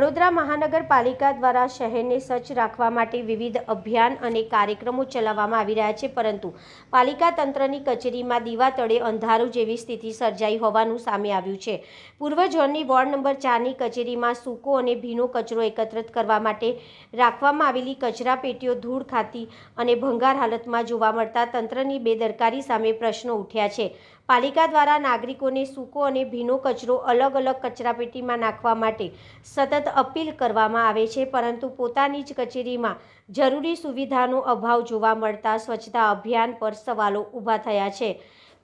વડોદરા મહાનગરપાલિકા દ્વારા શહેરને સ્વચ્છ રાખવા માટે વિવિધ અભિયાન અને કાર્યક્રમો ચલાવવામાં આવી રહ્યા છે, પરંતુ પાલિકા તંત્રની કચેરીમાં દીવા તળે અંધારું જેવી સ્થિતિ સર્જાઈ હોવાનું સામે આવ્યું છે. પૂર્વ ઝોનની વોર્ડ નંબર ચારની કચેરીમાં સૂકો અને ભીનો કચરો એકત્રિત કરવા માટે રાખવામાં આવેલી કચરા પેટીઓ ધૂળ ખાતી અને ભંગાર હાલતમાં જોવા મળતા તંત્રની બેદરકારી સામે પ્રશ્નો ઉઠ્યા છે. પાલિકા દ્વારા નાગરિકોને સૂકો અને ભીનો કચરો અલગ અલગ કચરાપેટીમાં નાખવા માટે સતત અપીલ કરવામાં આવે છે, પરંતુ પોતાની જ કચેરીમાં જરૂરી સુવિધાનો અભાવ જોવા મળતા સ્વચ્છતા અભિયાન પર સવાલો ઊભા થયા છે.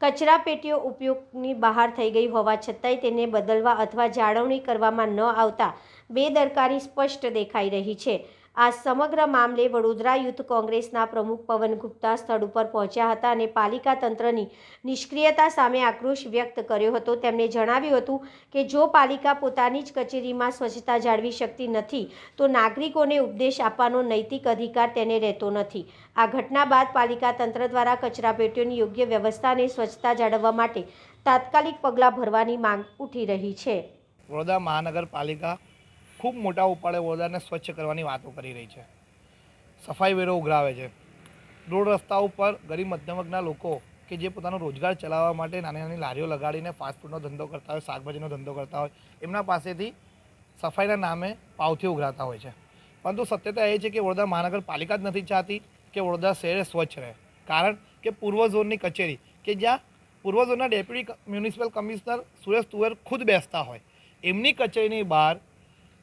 કચરા પેટીઓ ઉપયોગની બહાર થઈ ગઈ હોવા છતાંય તેને બદલવા અથવા જાળવણી કરવામાં ન આવતા બેદરકારી સ્પષ્ટ દેખાઈ રહી છે. આ સમગ્ર મામલે વડોદરા યુથ કોંગ્રેસના પ્રમુખ પવન ગુપ્તા સ્થળ ઉપર પહોંચ્યા હતા અને પાલિકા તંત્રની નિષ્ક્રિયતા સામે આક્રોશ વ્યક્ત કર્યો હતો. તેમણે જણાવ્યું હતું કે, જો પાલિકા પોતાની જ કચેરીમાં સ્વચ્છતા જાળવી શકતી નથી, તો નાગરિકોને ઉપદેશ આપવાનો નૈતિક અધિકાર તેને રહેતો નથી. આ ઘટના બાદ પાલિકા તંત્ર દ્વારા કચરાપેટીઓની યોગ્ય વ્યવસ્થા અને સ્વચ્છતા જાળવવા માટે તાત્કાલિક પગલાં ભરવાની માંગ ઉઠી રહી છે. વડોદરા મહાનગરપાલિકા ખૂબ મોટા ઉપાડે વડોદરાને સ્વચ્છ કરવાની વાતો કરી રહી છે. સફાઈ વેરો ઉઘરાવે છે. રોડ રસ્તા ઉપર ગરીબ મધ્યમ વર્ગના લોકો કે જે પોતાનો રોજગાર ચલાવવા માટે નાની નાની લારીઓ લગાડીને ફાસ્ટફૂડનો ધંધો કરતા હોય, શાકભાજીનો ધંધો કરતા હોય, એમના પાસેથી સફાઈના નામે પાવથી ઉઘરાતા હોય છે. પરંતુ સત્યતા એ છે કે વડોદરા મહાનગરપાલિકા જ નથી ચાહતી કે વડોદરા શહેર સ્વચ્છ રહે. કારણ કે પૂર્વ ઝોનની કચેરી કે જ્યાં પૂર્વ ઝોનના ડેપ્યુટી મ્યુનિસિપલ કમિશનર સુરેશ તુવેર ખુદ બેસતા હોય, એમની કચેરીની બહાર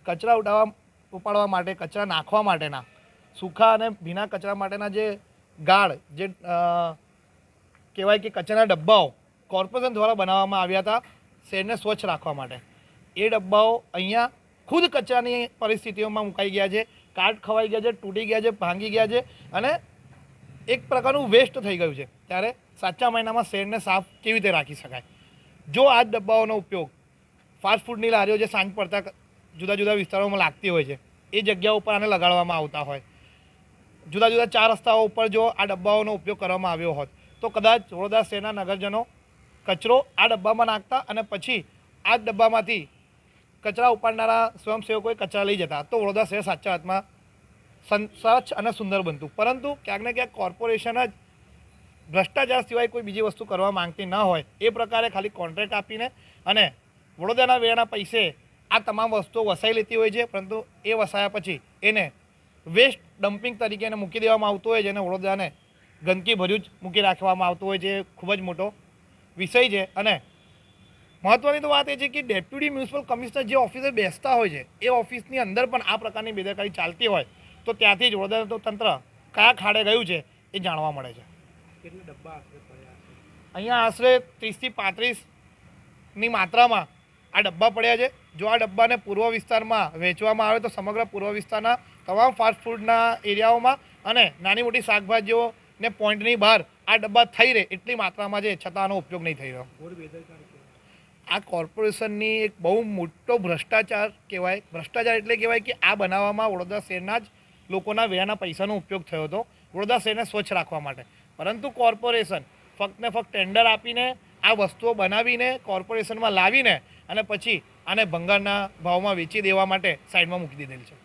કચરા ઉડાવવા, ઉપાડવા માટે, કચરા નાખવા માટેના સૂકા અને ભીના કચરા માટેના જે ગાળ, જે કહેવાય કે કચરાના ડબ્બાઓ કોર્પોરેશન દ્વારા બનાવવામાં આવ્યા હતા, શહેરને સ્વચ્છ રાખવા માટે. એ ડબ્બાઓ અહીંયા ખુદ કચરાની પરિસ્થિતિઓમાં મુકાઈ ગયા છે, કાટ ખવાઈ ગયા છે, તૂટી ગયા છે, ભાંગી ગયા છે અને એક પ્રકારનું વેસ્ટ થઈ ગયું છે. ત્યારે સાચા મહિનામાં શહેરને સાફ કેવી રીતે રાખી શકાય? જો આ ડબ્બાઓનો ઉપયોગ ફાસ્ટ ફૂડની લારીઓ જે સાંજ પડતા જુદા જુદા વિસ્તારોમાં લાગતી હોય છે. એ જગ્યા ઉપર આને લગાડવામાં આવતા હોય. જુદા જુદા ચાર રસ્તાઓ ઉપર જો આ ડબ્બાઓનો ઉપયોગ કરવામાં આવ્યો હોત, તો કદાચ વડોદરા શહેરના નગરજનો કચરો આ ડબ્બામાં નાખતા અને પછી આ ડબ્બામાંથી કચરા ઉપાડનારા સ્વયંસેવકોએ કચરા લઈ જતા. તો વડોદરા શહેર સાચા હાથમાં સ્વચ્છ અને સુંદર બનતું. પરંતુ ક્યાંક ને ક્યાંક કોર્પોરેશન જ ભ્રષ્ટાચાર સિવાય કોઈ બીજી વસ્તુ કરવા માંગતી ન હોય. એ પ્રકારે ખાલી કોન્ટ્રાક્ટ આપીને અને વડોદરાના વેળાના પૈસે આ તમામ વસ્તુઓ વસાઈ લેતી હોય છે પરંતુ એ વસાયા પછી એને વેસ્ટ ડમ્પિંગ તરીકે એને મૂકી દેવામાં આવતું હોય છે અને વડોદરાને ગંદકી ભર્યું જ મૂકી રાખવામાં આવતું હોય છે એ ખૂબ જ મોટો વિષય છે. અને મહત્ત્વની તો વાત એ છે કે ડેપ્યુટી મ્યુનિસિપલ કમિશનર જે ઓફિસે બેસતા હોય છે એ ઓફિસની અંદર પણ આ પ્રકારની બેદરકારી ચાલતી હોય તો ત્યાંથી જ વડોદરા તંત્ર કયા ખાડે ગયું છે એ જાણવા મળે છે? અહીંયા આશરે ત્રીસથી પાંત્રીસની માત્રામાં આ ડબ્બા પડ્યા છે. જો આ ડબ્બાને પૂર્વ વિસ્તારમાં વેચવામાં આવે તો સમગ્ર પૂર્વ વિસ્તારના તમામ ફાસ્ટ ફૂડના એરિયાઓમાં અને નાની મોટી શાકભાજીઓ ને પોઈન્ટની બહાર આ ડબ્બા થઈ રહે એટલી માત્રામાં છે છતાં આનો ઉપયોગ નહીં થઈ રહ્યો. આ કોર્પોરેશનની એક બહુ મોટો ભ્રષ્ટાચાર કહેવાય. ભ્રષ્ટાચાર એટલે કહેવાય કે આ બનાવવામાં વડોદરા શહેરના જ લોકોના વેરાના પૈસાનો ઉપયોગ થયો હતો. વડોદરા શહેરને સ્વચ્છ રાખવા માટે. પરંતુ કોર્પોરેશન ફક્ત ને ફક્ત ટેન્ડર આપીને આ વસ્તુઓ બનાવીને કોર્પોરેશનમાં લાવીને અને પછી આને ભંગારના ભાવમાં વેચી દેવા માટે સાઈડમાં મૂકી દીધેલી છે.